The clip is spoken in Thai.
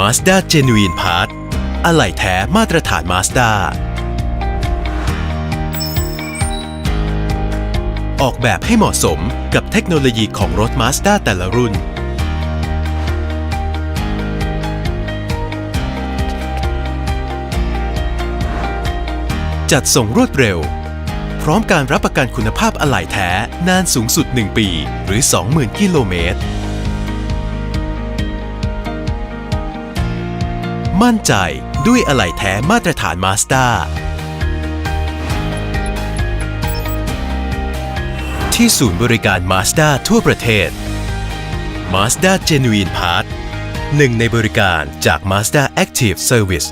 Mazda Genuine Part อะไหล่แท้มาตรฐาน Mazda ออกแบบให้เหมาะสมกับเทคโนโลยีของรถ Mazda แต่ละรุ่น จัดส่งรวดเร็ว พร้อมการรับประกันคุณภาพอะไหล่แท้นานสูงสุด 1 ปี หรือ 20,000 กิโลเมตร มั่นใจด้วยอะไหล่แท้มาตรฐานมาสด้าที่ศูนย์บริการมาสด้าทั่วประเทศ Mazda Genuine Part หนึ่งในบริการจาก Mazda Active Service